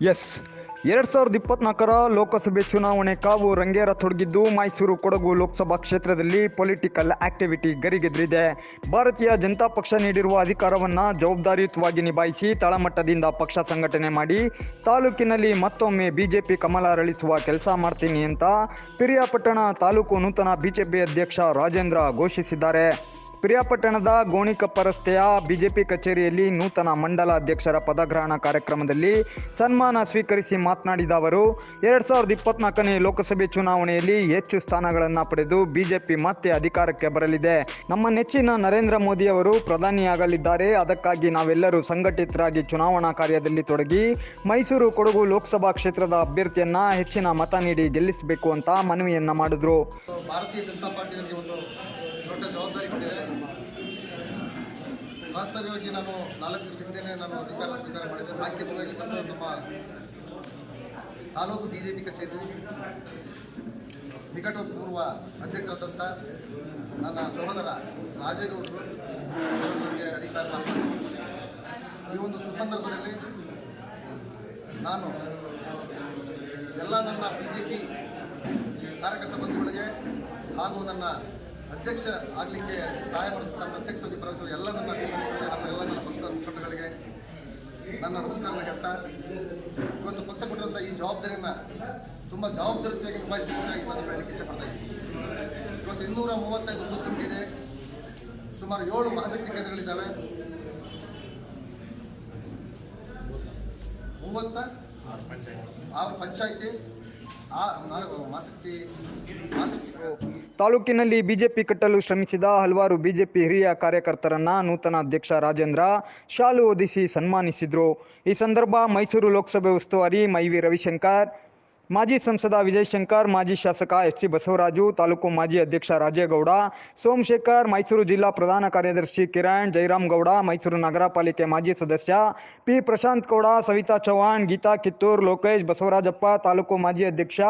S ಎರಡ್ ಸಾವಿರದ ಇಪ್ಪತ್ನಾಲ್ಕರ ಲೋಕಸಭೆ ಚುನಾವಣೆ ಕಾವು ರಂಗೇರ ತೊಡಗಿದ್ದು ಮೈಸೂರು, ಕೊಡಗು ಲೋಕಸಭಾ ಕ್ಷೇತ್ರದಲ್ಲಿ ಪೊಲಿಟಿಕಲ್ ಆಕ್ಟಿವಿಟಿ ಗರಿಗೆದರಿದೆ. ಭಾರತೀಯ ಜನತಾ ಪಕ್ಷ ನೀಡಿರುವ ಅಧಿಕಾರವನ್ನು ಜವಾಬ್ದಾರಿಯುತವಾಗಿ ನಿಭಾಯಿಸಿ ತಳಮಟ್ಟದಿಂದ ಪಕ್ಷ ಸಂಘಟನೆ ಮಾಡಿ ತಾಲೂಕಿನಲ್ಲಿ ಮತ್ತೊಮ್ಮೆ ಬಿಜೆಪಿ ಕಮಲ ಅರಳಿಸುವ ಕೆಲಸ ಮಾಡ್ತೀನಿ ಅಂತ ಪಿರಿಯಾಪಟ್ಟಣ ತಾಲೂಕು ನೂತನ ಬಿಜೆಪಿ ಅಧ್ಯಕ್ಷ ರಾಜೇಂದ್ರ ಘೋಷಿಸಿದ್ದಾರೆ. ಪಿರಿಯಾಪಟ್ಟಣದ ಗೋಣಿಕಪ್ಪ ರಸ್ತೆಯ ಬಿಜೆಪಿ ಕಚೇರಿಯಲ್ಲಿ ನೂತನ ಮಂಡಲ ಅಧ್ಯಕ್ಷರ ಪದಗ್ರಹಣ ಕಾರ್ಯಕ್ರಮದಲ್ಲಿ ಸನ್ಮಾನ ಸ್ವೀಕರಿಸಿ ಮಾತನಾಡಿದ ಅವರು, ಎರಡ್ ಸಾವಿರದ ಇಪ್ಪತ್ನಾಲ್ಕನೇ ಲೋಕಸಭೆ ಚುನಾವಣೆಯಲ್ಲಿ ಹೆಚ್ಚು ಸ್ಥಾನಗಳನ್ನು ಪಡೆದು ಬಿಜೆಪಿ ಮತ್ತೆ ಅಧಿಕಾರಕ್ಕೆ ಬರಲಿದೆ. ನಮ್ಮ ನೆಚ್ಚಿನ ನರೇಂದ್ರ ಮೋದಿ ಅವರು ಪ್ರಧಾನಿಯಾಗಲಿದ್ದಾರೆ. ಅದಕ್ಕಾಗಿ ನಾವೆಲ್ಲರೂ ಸಂಘಟಿತರಾಗಿ ಚುನಾವಣಾ ಕಾರ್ಯದಲ್ಲಿ ತೊಡಗಿ, ಮೈಸೂರು ಕೊಡಗು ಲೋಕಸಭಾ ಕ್ಷೇತ್ರದ ಅಭ್ಯರ್ಥಿಯನ್ನ ಹೆಚ್ಚಿನ ಮತ ನೀಡಿ ಗೆಲ್ಲಿಸಬೇಕು ಅಂತ ಮನವಿಯನ್ನ ಮಾಡಿದ್ರು. ಭಾರತೀಯ ಜನತಾ ಒಂದು ದೊಡ್ಡ ಜವಾಬ್ದಾರಿ ಕೊಟ್ಟಿದೆ ವಾಸ್ತವ್ಯವಾಗಿ ನಾನು ನಾಲ್ಕು ದಿವಸ ನಾನು ಅಧಿಕಾರ ಸ್ವೀಕಾರ ಮಾಡಿದ್ದೆ ಸಾಂಕೇತಿಕವಾಗಿ ಬಂದು ನಮ್ಮ ತಾಲೂಕು ಬಿ ಜೆ ಪಿ ಕಚೇರಿ, ನಿಕಟಪೂರ್ವ ಅಧ್ಯಕ್ಷರಾದಂಥ ನನ್ನ ಸಹೋದರ ರಾಜೇಗೌಡರು ಅಧಿಕಾರ. ಈ ಒಂದು ಸುಸಂದರ್ಭದಲ್ಲಿ ನಾನು ಎಲ್ಲ ನನ್ನ ಬಿ ಜೆ ಪಿ ಕಾರ್ಯಕರ್ತ ಬಂಧುಗಳಿಗೆ ಹಾಗೂ ನನ್ನ ಅಧ್ಯಕ್ಷ ಆಗಲಿಕ್ಕೆ ಸಹಾಯ ಮಾಡಿದಂಥ ಪ್ರತ್ಯಕ್ಷವಾಗಿ ಪ್ರವೇಶಿಸುವ ಎಲ್ಲ ನನ್ನ ಎಲ್ಲ ನನ್ನ ಪಕ್ಷದ ಮುಖಂಡಗಳಿಗೆ ನನ್ನ ನಮಸ್ಕಾರನ ಕೆಟ್ಟ ಇವತ್ತು ಪಕ್ಷ ಕೊಟ್ಟಿರುವಂಥ ಈ ಜವಾಬ್ದಾರಿಯನ್ನು ತುಂಬ ನಿಭಾಯಿಸ್ತೀನಿ ಅಂತ ಈ ಸಂದರ್ಭ ಹೇಳಲಿಕ್ಕೆ ಇಷ್ಟಪಡ್ತಾ ಇದ್ದೀನಿ. ಇವತ್ತು ಇನ್ನೂರ ಮೂವತ್ತೈದು ಬೂತ್ ಕಮಿಟಿ ಇದೆ. ಸುಮಾರು ಏಳು ಮಹಾಶಕ್ತಿ ಕೇಂದ್ರಗಳಿದ್ದಾವೆ. ಮೂವತ್ತ ಆರು ಪಂಚಾಯಿತಿ. ಆ ನಾಲ್ಕು ಮಾಸಕ್ತಿ ಮಹಾಶಕ್ತಿ ತಾಲೂಕಿನಲ್ಲಿ ಬಿಜೆಪಿ ಕಟ್ಟಲು ಶ್ರಮಿಸಿದ ಹಲವಾರು ಬಿಜೆಪಿ ಹಿರಿಯ ಕಾರ್ಯಕರ್ತರನ್ನ ನೂತನ ಅಧ್ಯಕ್ಷ ರಾಜೇಂದ್ರ ಶಾಲು ಹೊದಿಸಿ ಸನ್ಮಾನಿಸಿದ್ರು. ಈ ಸಂದರ್ಭ ಮೈಸೂರು ಲೋಕಸಭೆ ಉಸ್ತುವಾರಿ ಮೈವಿ ರವಿಶಂಕರ್ ಮಾಜಿ ಸಂಸದ ವಿಜಯ್ ಶಂಕರ್, ಮಾಜಿ ಶಾಸಕ ಎಸ್ ಸಿ ಬಸವರಾಜು, ತಾಲೂಕು ಮಾಜಿ ಅಧ್ಯಕ್ಷ ರಾಜೇಗೌಡ, ಸೋಮಶೇಖರ್, ಮೈಸೂರು ಜಿಲ್ಲಾ ಪ್ರಧಾನ ಕಾರ್ಯದರ್ಶಿ ಕಿರಣ್ ಜಯರಾಮ್ ಗೌಡ, ಮೈಸೂರು ನಗರ ಪಾಲಿಕೆ ಮಾಜಿ ಸದಸ್ಯ ಪಿ ಪ್ರಶಾಂತ್ ಗೌಡ, ಸವಿತಾ ಚೌಹಾಣ್, ಗೀತಾ ಕಿತ್ತೂರ್, ಲೋಕೇಶ್ ಬಸವರಾಜಪ್ಪ, ತಾಲೂಕು ಮಾಜಿ ಅಧ್ಯಕ್ಷ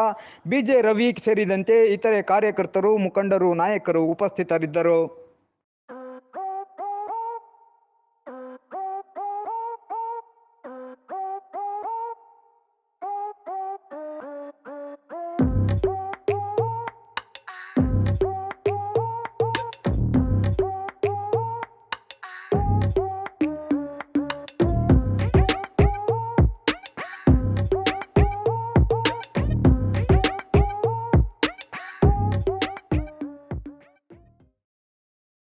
ಬಿಜೆ ರವಿ ಸೇರಿದಂತೆ ಇತರೆ ಕಾರ್ಯಕರ್ತರು, ಮುಖಂಡರು, ನಾಯಕರು ಉಪಸ್ಥಿತರಿದ್ದರು.